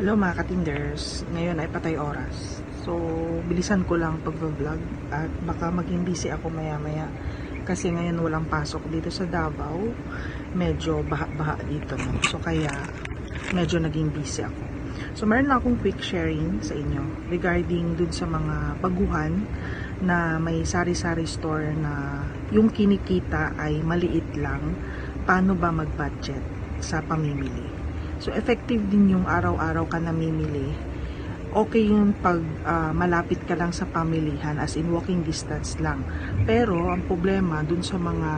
Hello mga katinders, ngayon ay patay oras. So, bilisan ko lang pag-vlog at baka maging busy ako maya-maya kasi ngayon walang pasok dito sa Davao. Medyo baha-baha dito. No? So, kaya medyo naging busy ako. So, meron lang akong quick sharing sa inyo regarding dun sa mga baguhan na may sari-sari store na yung kinikita ay maliit lang. Paano ba mag-budget sa pamimili? So, effective din yung araw-araw ka namimili. Okay yung pag ah, malapit ka lang sa pamilihan, as in walking distance lang. Pero, ang problema dun sa mga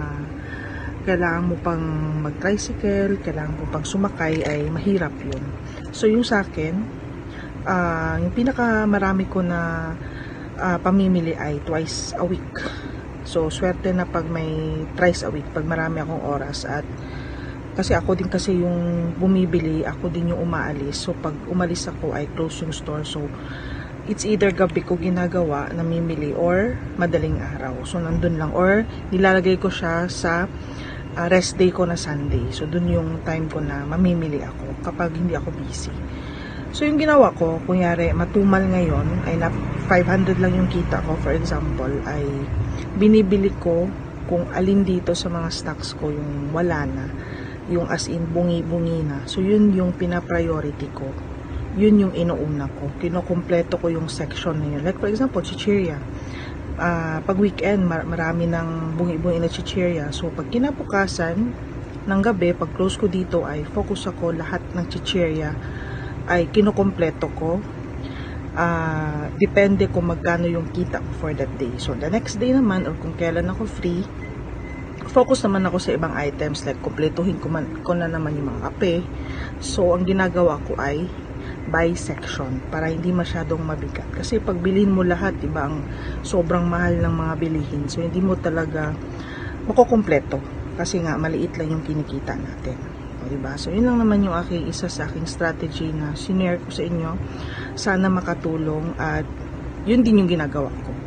kailangan mo pang mag-tricycle, kailangan mo pang sumakay, ay mahirap yun. So, yung sa akin, ah, yung pinaka marami ko na ah, pamimili ay twice a week. So, swerte na pag may thrice a week, pag marami akong oras at kasi ako din kasi yung bumibili, ako din yung umaalis. So, pag umalis ako, ay close yung store. So, it's either gabi ko ginagawa, namimili, or madaling araw. So, nandun lang. Or, nilalagay ko siya sa ah, rest day ko na Sunday. So, dun yung time ko na mamimili ako kapag hindi ako busy. So, yung ginawa ko, kunyari, matumal ngayon, ay na 500 lang yung kita ko, for example, ay binibili ko kung alin dito sa mga stocks ko yung wala na yung as in bungi-bungi na. So, yun yung pina-priority ko. Yun yung inuuna ko. Kinokompleto ko yung section na yun. Like, for example, chichirya. Ah, pag weekend, mar- marami ng bungi-bungi na chichirya. So, pag kinabukasan, ng gabi, pag close ko dito, ay focus ako lahat ng chichirya ay kinokompleto ko. Ah, depende kung magkano yung kita ko for that day. So, the next day naman, or kung kailan ako free, focus naman ako sa ibang items like kumpletuhin ko, man, ko na naman yung mga kape. So, ang ginagawa ko ay by section para hindi masyadong mabigat. Kasi pag bilhin mo lahat, diba, ang sobrang mahal ng mga bilihin. So, hindi mo talaga makukumpleto. Kasi nga, maliit lang yung kinikita natin. O, diba? So, yun lang naman yung aking isa sa aking strategy na sinare ko sa inyo. Sana makatulong at yun din yung ginagawa ko.